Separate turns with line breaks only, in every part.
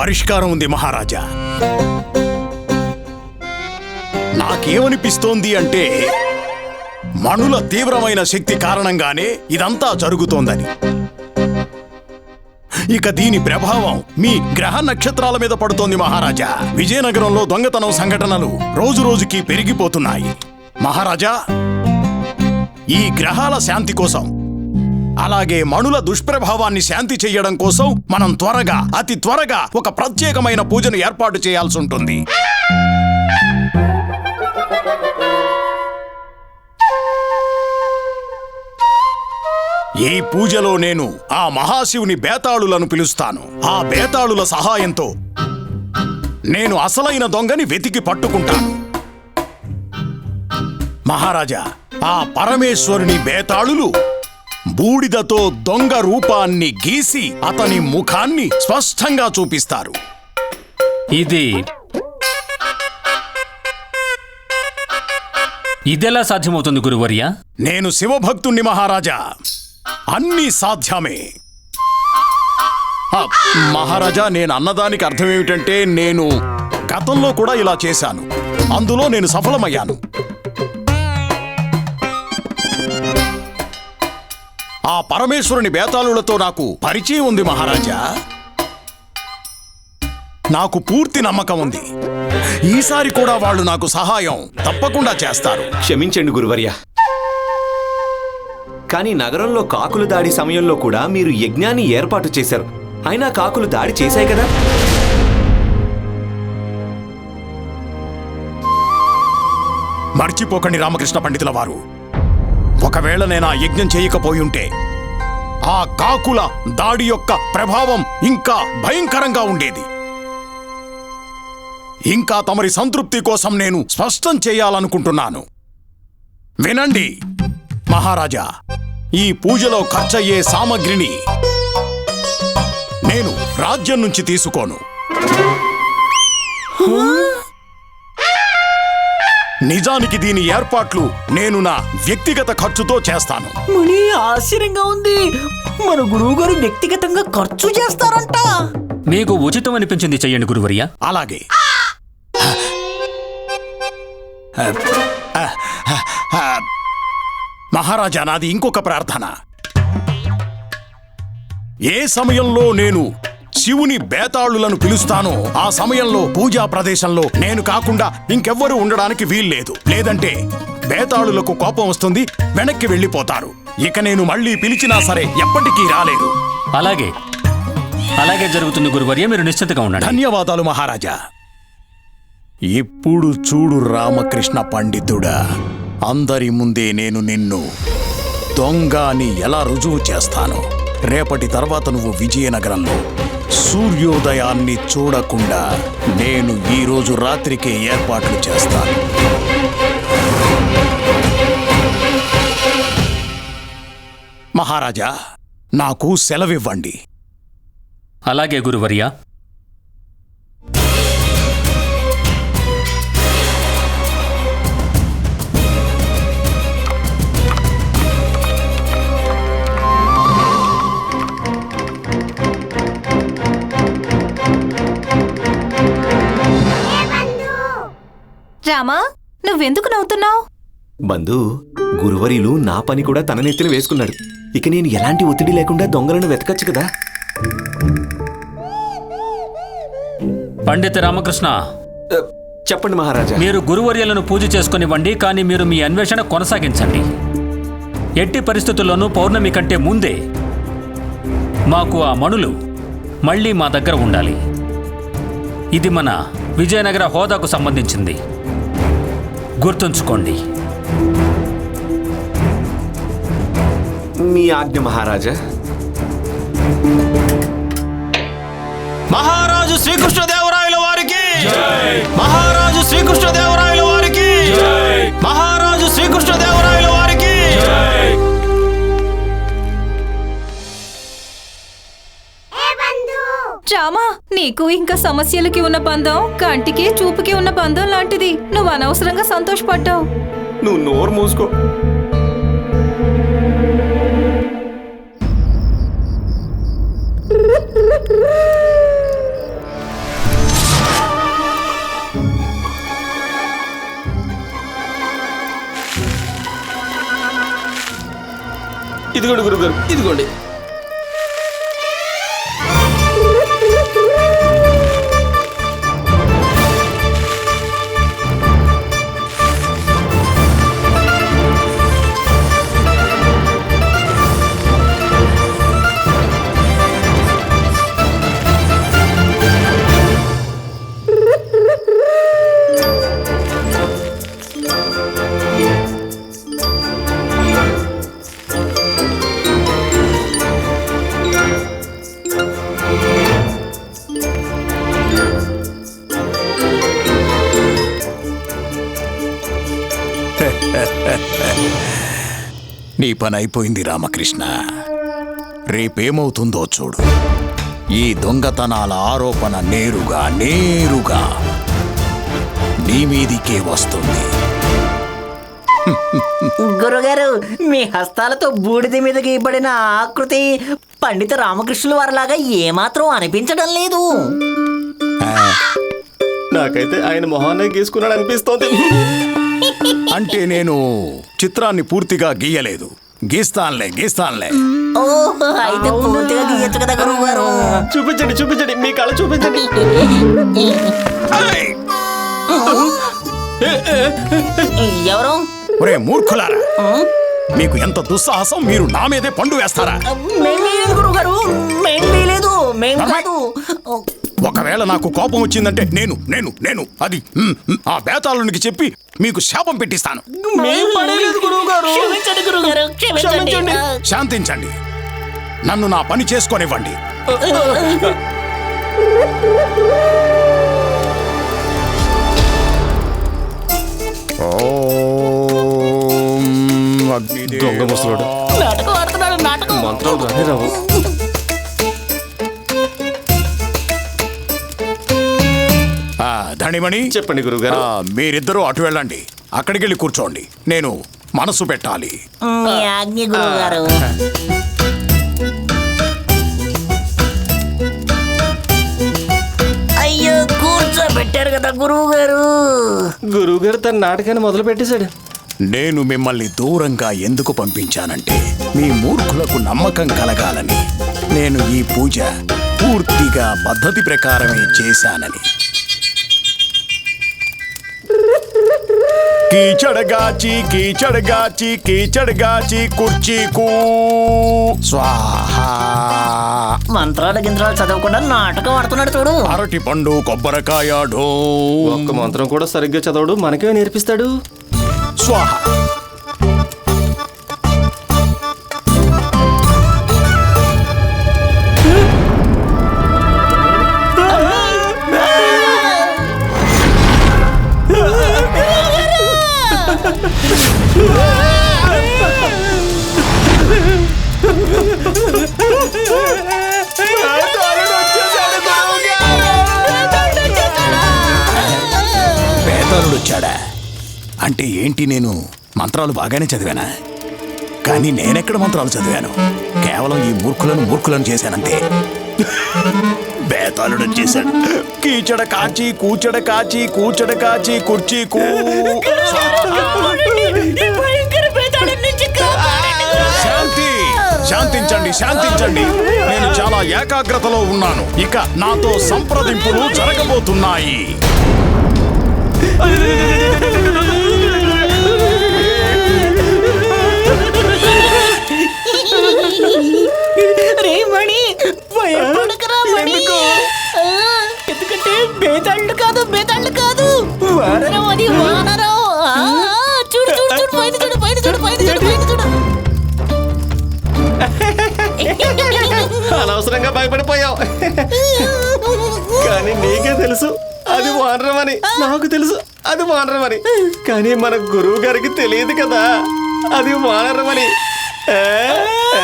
పరిష్కారం ఉంది మహారాజా. నాకేమనిపిస్తోంది అంటే మణుల తీవ్రమైన శక్తి కారణంగానే ఇదంతా జరుగుతోందని. ఇక దీని ప్రభావం మీ గ్రహ నక్షత్రాల మీద పడుతోంది మహారాజా. విజయనగరంలో దొంగతనం సంఘటనలు రోజు రోజుకి పెరిగిపోతున్నాయి. మహారాజా ఈ గ్రహాల శాంతి కోసం అలాగే మణుల దుష్ప్రభావాన్ని శాంతి చేయడం కోసం మనం త్వరగా అతి త్వరగా ఒక ప్రత్యేకమైన పూజను ఏర్పాటు చేయాల్సి ఉంటుంది. ఈ పూజలో నేను ఆ మహాశివుని బేతాళులను పిలుస్తాను. ఆ బేతాళుల సహాయంతో నేను అసలైన దొంగని వెతికి పట్టుకుంటాను. మహారాజా ఆ పరమేశ్వరుని బేతాళులు బూడిదతో దొంగ రూపాన్ని గీసి అతని ముఖాన్ని స్పష్టంగా చూపిస్తారు.
ఇది ఇదెలా సాధ్యమవుతుంది గురువర్య?
నేను శివభక్తుణ్ణి మహారాజా. అన్నీ సాధ్యమే. మహారాజా నేను అన్నదానికి అర్థం ఏమిటంటే నేను గతంలో కూడా ఇలా చేశాను. అందులో నేను సఫలమయ్యాను. ఆ పరమేశ్వరుని బేతాళులతో నాకు పరిచయం ఉంది మహారాజా. నాకు పూర్తి నమ్మకం ఉంది. ఈసారి కూడా వాళ్ళు నాకు సహాయం తప్పకుండా చేస్తారు.
క్షమించండి గురువర్య. కానీ నగరంలో కాకులు దాడి సమయంలో కూడా మీరు యజ్ఞాన్ని ఏర్పాటు చేశారు. అయినా కాకులు దాడి చేశాయి కదా?
మర్చిపోకండి రామకృష్ణ పండితుల వారు. ఒకవేళ నేను ఆ యజ్ఞం చేయకపోయుంటే ఆ కాకుల దాడి యొక్క ప్రభావం ఇంకా భయంకరంగా ఉండేది. ఇంకా తమరి సంతృప్తి కోసం నేను స్పష్టం చేయాలనుకుంటున్నాను. వినండి మహారాజా ఈ పూజలో ఖర్చయ్యే సామగ్రిని నేను రాజ్యం నుంచి తీసుకోను. నిజానికి దీని ఏర్పాట్లు నేను నా వ్యక్తిగత ఖర్చుతో చేస్తాను.
మణి ఆశ్చర్యంగా ఉంది. మన గురువు గారు వ్యక్తిగతంగా ఖర్చు చేస్తారంట.
మీకు ఉచితం అనిపించింది చెయ్యండి గురువర్య.
అలాగే. మహారాజా నాది ఇంకొక ప్రార్థన. ఏ సమయంలో నేను శివుని బేతాళులను పిలుస్తానో ఆ సమయంలో పూజా ప్రదేశంలో నేను కాకుండా ఇంకెవ్వరూ ఉండడానికి వీల్లేదు. లేదంటే బేతాళులకు కోపం వస్తుంది వెనక్కి వెళ్ళిపోతారు. ఇక నేను మళ్ళీ పిలిచినా సరే ఎప్పటికీ రాలేరు
అలాగే. అలాగే జరుగుతుంది గురువర్య మీరు నిశ్చింతగా ఉండండి.
ధన్యవాదాలు మహారాజా. ఇప్పుడు చూడు రామకృష్ణ పండితుడా. అందరి ముందే నేను నిన్ను దొంగ అని ఎలా రుజువు చేస్తాను. రేపటి తర్వాత నువ్వు విజయనగరంలో సూర్యోదయాన్ని చూడకుండా నేను ఈరోజు రాత్రికే ఏర్పాట్లు చేస్తాను మహారాజా నాకు సెలవివ్వండి.
అలాగే గురువర్య.
రామా నువ్వెందుకు నవ్వుతున్నావు?
బంధు గురువరిలు నా పని కూడా తన నెత్తిన వేసుకున్నాడు. ఇక నేను ఎలాంటి ఒత్తిడి లేకుండా దొంగలను వెతకచ్చు కదా?
పండిత రామకృష్ణ
చెప్పండి మహారాజా.
మీరు గురువర్యలను పూజ చేసుకునివ్వండి కానీ మీరు మీ అన్వేషణ కొనసాగించండి. ఎట్టి పరిస్థితుల్లోనూ పౌర్ణమి కంటే ముందే మాకు ఆ మణులు మళ్ళీ మా దగ్గర ఉండాలి. ఇది మన విజయనగర హోదాకు సంబంధించింది. గుర్తుంచుకోండి.
మీ ఆజ్ఞ మహారాజా.
మహారాజు శ్రీకృష్ణదేవరాయల వారికి. మహారాజు శ్రీకృష్ణదేవరాయల వారికి. మహారాజు శ్రీకృష్ణదేవరాయల వారికి.
రామా నీకు ఇంకా సమస్యలకి ఉన్న బంధం కంటికి చూపుకి ఉన్న బంధం లాంటిది. నువ్వు అనవసరంగా సంతోషపడ్డావు.
నువ్వు నోరు మూసుకో.
ఇదిగోండి గురుగారు ఇదిగోండి.
నీ పని అయిపోయింది రామకృష్ణ. రేపేమవుతుందో చూడు. ఈ దొంగతనాల ఆరోపణ నేరుగా నేరుగా నీ మీదికే వస్తుంది.
గురుగారు మీ హస్తాలతో బూడిద మీద గీయబడిన ఆకృతి పండిత రామకృష్ణుల వారిలాగా ఏమాత్రం అనిపించడం లేదు.
నాకైతే ఆయన మొహాన్ని గీసుకున్నాడు అనిపిస్తోంది
అంటే నేను చిత్రాన్ని పూర్తిగా గీయలేదు. గీస్తాన్లే గీస్తాన్లే.
ఓ అయితే పూర్తిగా గీయచ్చు కదా గురువు గారు.
చూపించండి చూపించండి. మీ కళ చూపించండి!
ఎవరు?
ఒరే మూర్ఖులారా మీకు ఎంత దుస్సాహసం మీరు నా మీదే పండు వేస్తారా?
మేం వేయలేదు గురువు గారు. మేం వేయలేదు. మేం కాదు.
ఒకవేళ నాకు కోపం వచ్చిందంటే నేను నేను నేను అది మ్, మ్, ఆ బేతాళునికి చెప్పి మీకు శాపం పెట్టిస్తాను.
మేం పడలేదు క్షమించండి క్షమించండి.
శాంతించండి. నన్ను నా పని చేసుకొనివ్వండి. ఓం.
దొంగ ముసలోడు.
నాటకం ఆడుతున్నాడు నాటకం.
మంత్రాలు రానే రావు
ధనిమణి.
చెప్పండి గురుగారు
ఆ, మీరిద్దరూ అటు వెళ్ళండి. అక్కడికి వెళ్ళి కూర్చోండి. నేను మనసు పెట్టాలి.
ఆజ్ఞ గురువు గారు అయ్యో కూర్చోబెట్టారు కదా గురువు గారు
గురువు గారు తన నాటకాన్ని మొదలు పెట్టేశాడు
నేను మిమ్మల్ని దూరంగా ఎందుకు పంపించానంటే మీ మూర్ఖులకు నమ్మకం కలగాలని నేను ఈ పూజ పూర్తిగా పద్ధతి ప్రకారమే చేశానని. కీచడగాచి కీచడగాచి కీచడగాచి కుర్చీకు. స్వాహా.
మంత్రాలు గింత్రాలు చదవకుండా నాటకం ఆడుతున్నాడు చూడు.
అరటి పండు కొబ్బరికాయ ఢో.
ఒక్క మంత్రం కూడా సరిగ్గా చదవడు మనకే నేర్పిస్తాడు.
స్వాహ. అంటే ఏంటి నేను మంత్రాలు బాగానే చదివానా? కానీ నేనెక్కడ మంత్రాలు చదివాను? కేవలం ఈ మూర్ఖులను మూర్ఖులను చేశానంతే. బేతాళుడు వచ్చేసాడు. కీచడ కాచి కూచడ కాచి కూచడ కాచి కుర్చీ కూ. శాంతి! శాంతించండి శాంతించండి. నేను చాలా ఏకాగ్రతలో ఉన్నాను. ఇక నాతో సంప్రదింపులు జరగబోతున్నాయి.
బేతాళ్ళు కాదు బేతాళ్ళు కాదు. వానరం అది వానరం. ఆ, చూడు చూడు చూడు పైన చూడు పైన చూడు పైన చూడు పైన చూడు.
అనవసరంగా భయపడిపోయావు. కానీ నీకే తెలుసు అది వానరమని నాకు తెలుసు అది వానరమని కానీ మన గురువు గారికి తెలియదు కదా అది వానరమని ఆ? ఆ?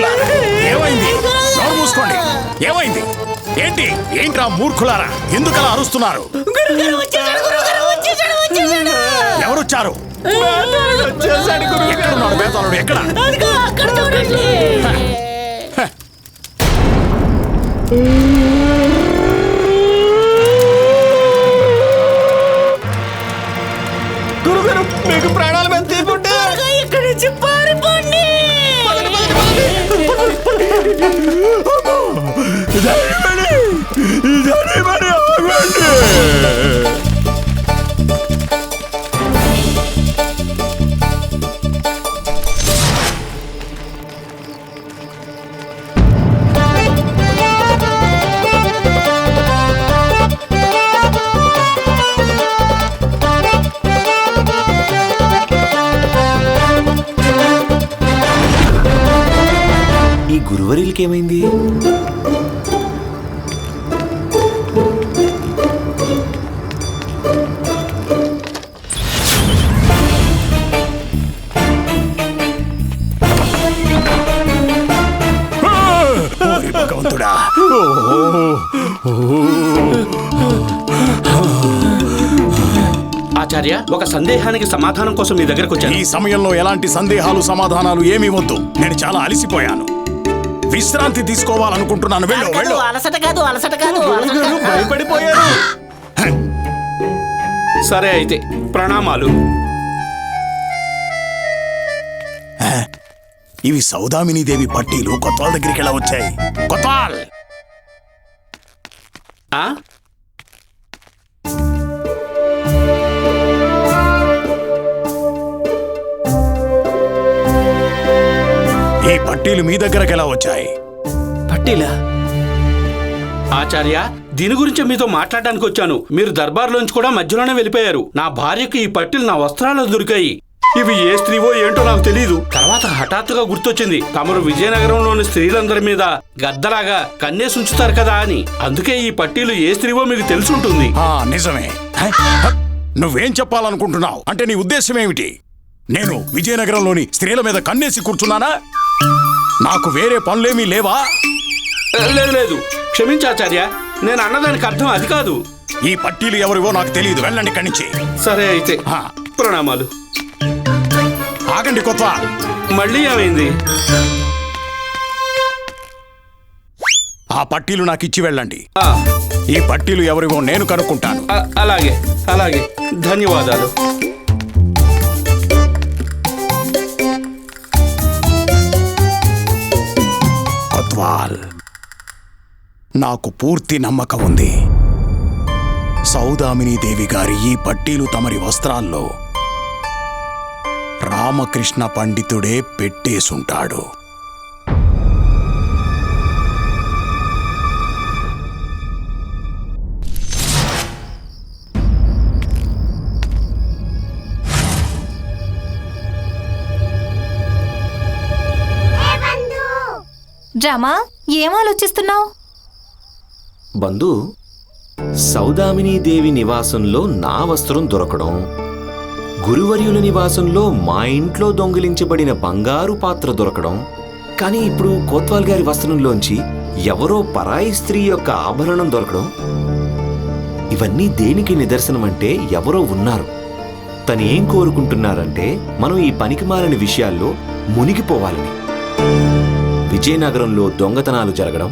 మూర్ఖులారా? ఏమైంది? నోరు మూసుకోండి. ఏమైంది? ఏంటి? ఏంట్రా మూర్ఖులారా? ఎందుకలా అరుస్తున్నారు? ఎవరొచ్చారు? ఎక్కడ?
మీకు
ప్రాణం ఏమైంది
ఆచార్య ఒక సందేహానికి సమాధానం కోసం మీ దగ్గరకు వచ్చాను.
ఈ సమయంలో ఎలాంటి సందేహాలు సమాధానాలు ఏమీ వద్దు. నేను చాలా అలసిపోయాను. విశ్రాంతి తీసుకోవాలనుకుంటున్నాను. వెళ్ళు వెళ్ళు.
అలసట కాదు అలసట కాదు.
భయపడిపోయారు
సరే అయితే ప్రణామాలు.
ఇవి సౌదామిని దేవి పట్టీలు కొత్వాల్ దగ్గరికి ఎలా వచ్చాయి? కొత్వాల్
ఆ?
ఈ పట్టీలు మీ దగ్గరకు ఎలా వచ్చాయి?
పట్టీలా?
ఆచార్య దీని గురించి మీతో మాట్లాడడానికి వచ్చాను. మీరు దర్బార్లోంచి కూడా మధ్యలోనే వెళ్ళిపోయారు. నా భార్యకు ఈ పట్టీలు నా వస్త్రాల్లో దొరికాయి. ఇవి ఏ స్త్రీవో ఏంటో నాకు తెలియదు తర్వాత హఠాత్తుగా గుర్తొచ్చింది తమరు విజయనగరంలోని స్త్రీలందరి మీద గద్దలాగా కన్నేసి ఉంచుతారు కదా అని. అందుకే ఈ పట్టీలు ఏ స్త్రీవో మీకు తెలుసుంటుంది.
నిజమే? నువ్వేం చెప్పాలనుకుంటున్నావు? అంటే నీ ఉద్దేశం ఏమిటి? నేను విజయనగరంలోని స్త్రీల మీద కన్నేసి కూర్చున్నానా? నాకు వేరే పనులేమీ లేవా?
లేదు లేదు. క్షమించాచార్య నేను అన్నదానికి అర్థం అది కాదు.
ఈ పట్టీలు ఎవరివో నాకు తెలియదు. వెళ్ళండి ఇక్కడి నుంచి.
సరే అయితే. ప్రణామాలు.
ఆగండి కొత్వాల్
మళ్ళీ ఏమైంది?
ఆ పట్టీలు నాకు ఇచ్చి వెళ్ళండి. ఈ పట్టీలు ఎవరివో నేను కనుక్కుంటాను.
అలాగే అలాగే. ధన్యవాదాలు.
కొత్వాల్ నాకు పూర్తి నమ్మకం ఉంది. సౌదామిని దేవి గారి ఈ పట్టీలు తమరి వస్త్రాల్లో రామకృష్ణ పండితుడే పెట్టేసుంటాడు.
డ్రామా? ఏం ఆలోచిస్తున్నావు?
బంధు సౌదామిని దేవి నివాసంలో నా వస్త్రం దొరకడం గురువర్యుల నివాసంలో మా ఇంట్లో దొంగిలించబడిన బంగారు పాత్ర దొరకడం కానీ ఇప్పుడు కోత్వాల్ గారి వస్త్రంలోంచి ఎవరో పరాయి స్త్రీ యొక్క ఆభరణం దొరకడం ఇవన్నీ దేనికి నిదర్శనం అంటే ఎవరో ఉన్నారు. తను ఏం కోరుకుంటున్నారంటే మనం ఈ పనికిమాలిన విషయాల్లో మునిగిపోవాలని. విజయనగరంలో దొంగతనాలు జరగడం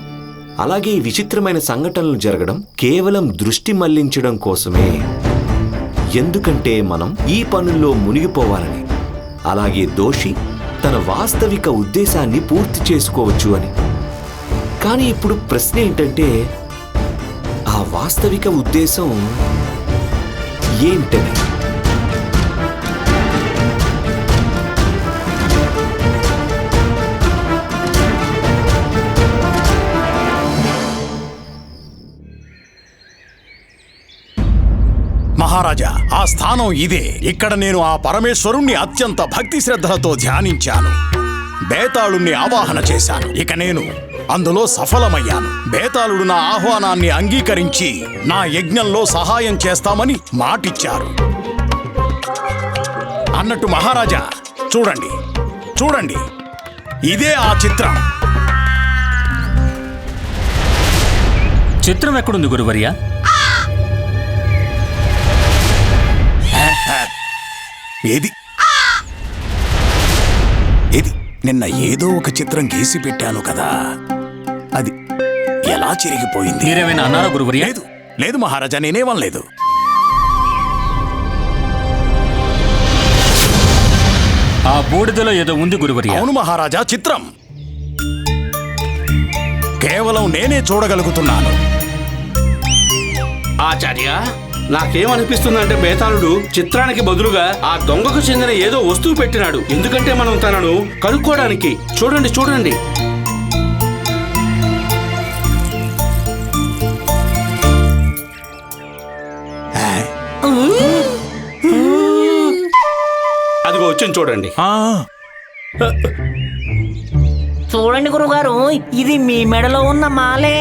అలాగే ఈ విచిత్రమైన సంఘటనలు జరగడం కేవలం దృష్టి మళ్ళించడం కోసమే. ఎందుకంటే మనం ఈ పనుల్లో మునిగిపోవాలని అలాగే దోషి తన వాస్తవిక ఉద్దేశాన్ని పూర్తి చేసుకోవచ్చు అని. కానీ ఇప్పుడు ప్రశ్న ఏంటంటే ఆ వాస్తవిక ఉద్దేశం ఏంటని?
మహారాజా ఆ స్థానం ఇదే. ఇక్కడ నేను ఆ పరమేశ్వరుణ్ణి అత్యంత భక్తి శ్రద్ధలతో ధ్యానించాను. బేతాళుణ్ణి ఆవాహన చేశాను. ఇక నేను అందులో సఫలమయ్యాను. బేతాళుడు నా ఆహ్వానాన్ని అంగీకరించి నా యజ్ఞంలో సహాయం చేస్తామని మాటిచ్చారు. అన్నట్టు మహారాజా చూడండి చూడండి ఇదే ఆ చిత్రం.
చిత్రం ఎక్కడుంది గురువర్య?
ఏది? ఏది? నిన్న ఏదో ఒక చిత్రం గీసి పెట్టాను కదా. అది ఎలా చిరిగిపోయింది?
మీరేమైనా అన్నారా గురువర్య?
లేదు లేదు మహారాజా నేనేమనలేదు
ఆ బూడిదలో ఏదో ఉంది గురువర్య.
అవును మహారాజా చిత్రం. కేవలం నేనే చూడగలుగుతున్నాను.
ఆచార్య నాకేమనిపిస్తుందంటే బేతాళుడు చిత్రానికి బదులుగా ఆ దొంగకు చెందిన ఏదో వస్తువు పెట్టినాడు. ఎందుకంటే మనం తనను కనుక్కోవడానికి చూడండి చూడండి. అదిగో వచ్చింది చూడండి.
చూడండి గురుగారు ఇది మీ మెడలో ఉన్న మాలే.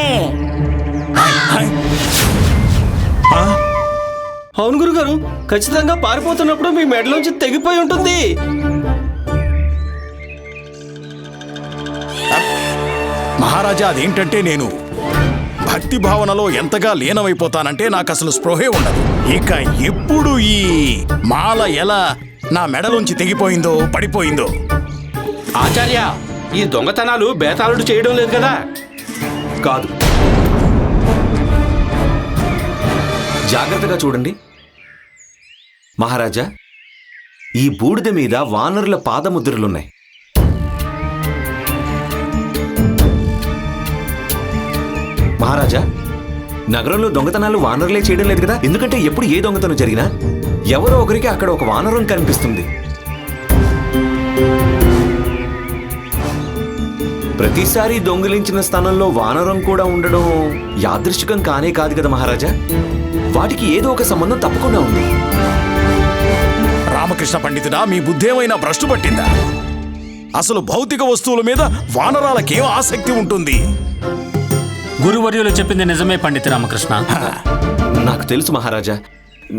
అవును గురుగారు ఖచ్చితంగా పారిపోతున్నప్పుడు మీ మెడలోంచి తెగిపోయి ఉంటుంది.
మహారాజా అదేంటంటే నేను భక్తి భావనలో ఎంతగా లీనమైపోతానంటే నాకు అసలు స్పృహే ఉండదు. ఇక ఎప్పుడు ఈ మాల ఎలా నా మెడలోంచి తెగిపోయిందో పడిపోయిందో?
ఆచార్య ఈ దొంగతనాలు బేతాళుడు చేయడం లేదు కదా?
కాదు. జాగ్రత్తగా చూడండి. మహారాజా ఈ బూడిద మీద వానరుల పాదముద్రలున్నాయి. మహారాజా నగరంలో దొంగతనాలు వానరులే చేయడం లేదు కదా? ఎందుకంటే ఎప్పుడు ఏ దొంగతనం జరిగినా ఎవరో ఒకరికి అక్కడ ఒక వానరం కనిపిస్తుంది. ప్రతిసారి దొంగిలించిన స్థానంలో వానరం కూడా ఉండడం యాదృశ్చికం కానే కాదు కదా మహారాజా? వాటికి ఏదో ఒక సంబంధం తప్పకుండా ఉంది.
రామకృష్ణ పండితుడా మీ బుద్ధేమైనా భ్రష్టు పట్టిందా? అసలు భౌతిక వస్తువుల మీద వానరాలకేం ఆసక్తి ఉంటుంది?
గురువర్యులు చెప్పింది నిజమే పండిత రామకృష్ణ.
నాకు తెలుసు మహారాజా.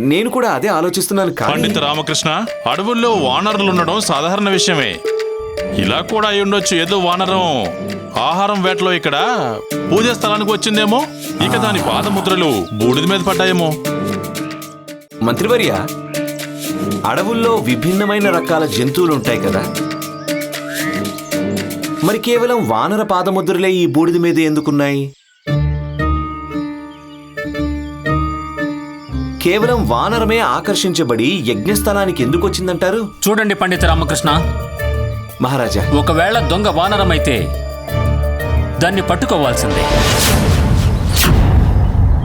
నేను కూడా అదే ఆలోచిస్తున్నాను కానీ
పండిత రామకృష్ణ అడవుల్లో వానరులు ఉండడం సాధారణ విషయమే. ఇలా కూడా అయి ఉండొచ్చు ఏదో వానరం ఆహారం వేటలో ఇక్కడ పూజా స్థలానికి వచ్చిందేమో ఇక దాని పాదముద్రలు బూడిద మీద పడ్డాయేమో.
మంత్రివర్య అడవుల్లో విభిన్నమైన రకాల జంతువులు ఉంటాయి కదా. మరి కేవలం వానర పాదముద్రలే ఈ బూడిద మీద ఎందుకున్నాయి? కేవలం వానరమే ఆకర్షించబడి యజ్ఞస్థలానికి ఎందుకు వచ్చిందంటారు
చూడండి పండిత రామకృష్ణ.
మహారాజా.
ఒకవేళ దొంగ వానరమైతే దాన్ని పట్టుకోవాల్సిందే.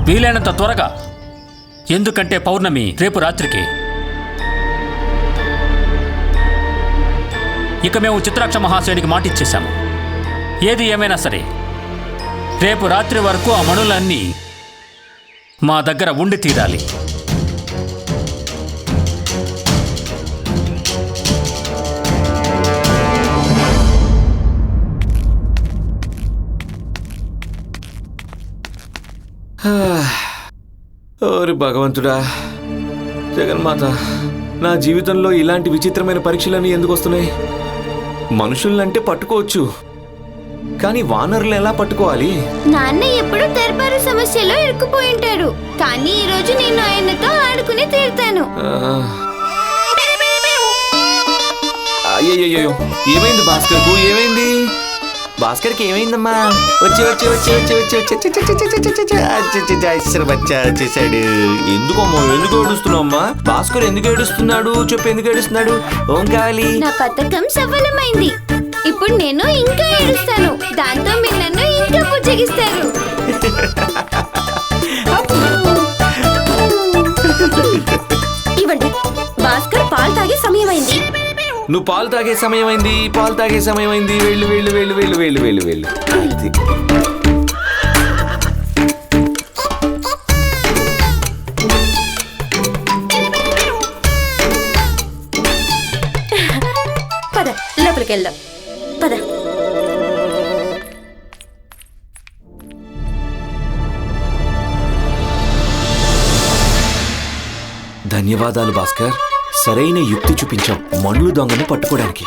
వీలైనంత త్వరగా. ఎందుకంటే పౌర్ణమి రేపు రాత్రికి. ఇక మేము చిత్రాక్ష మహాశయునికి మాటిచ్చేశాము. ఏది ఏమైనా సరే రేపు రాత్రి వరకు ఆ మణులన్నీ మా దగ్గర ఉండి తీరాలి.
ఓరి భగవంతుడా జగన్మాత నా జీవితంలో ఇలాంటి విచిత్రమైన పరీక్షలన్నీ ఎందుకు వస్తున్నాయి? మనుషుల్నంటే పట్టుకోవచ్చు. కానీ వానరులను ఎలా పట్టుకోవాలి?
నాన్న ఎప్పుడు దర్బారు సమస్యలో ఇరుక్కుపోయింటాడు కానీ ఈ రోజు నేను ఆయనతో ఆడుకుని తీరుతాను.
ఆ. ఏమైంది భాస్కర్కు? ఏమైంది? భాస్కర్కి ఏమైందమ్మా వచ్చి వచ్చి వచ్చి వచ్చి వచ్చి వచ్చి వచ్చి బచ్చా చేశాడు ఎందుకమ్మా ఎందుకు ఏడుస్తున్నావమ్మా భాస్కర్ ఎందుకు ఏడుస్తున్నాడు చెప్పు ఎందుకు ఏడుస్తున్నాడు ఓం కావాలి
నా పథకం సఫలమైంది ఇప్పుడు నేను ఇంకా ఏడుస్తాను దాంతో మీరు నన్ను ఇంకా బుజ్జగిస్తారు
ఇవ్వండి భాస్కర్ పాలు తాగే సమయమైంది
నువ్వు పాలు తాగే సమయం అయింది పాలు తాగే సమయం అయింది వెళ్ళు వెళ్ళు వెళ్ళు వెళ్ళు వెళ్ళు వెళ్ళు వెళ్ళు. అది.
పద లోపలికి వెళ్దాం పద.
ధన్యవాదాలు భాస్కర్. సరైన యుక్తి చూపించాం. మణులు దొంగను పట్టుకోవడానికి.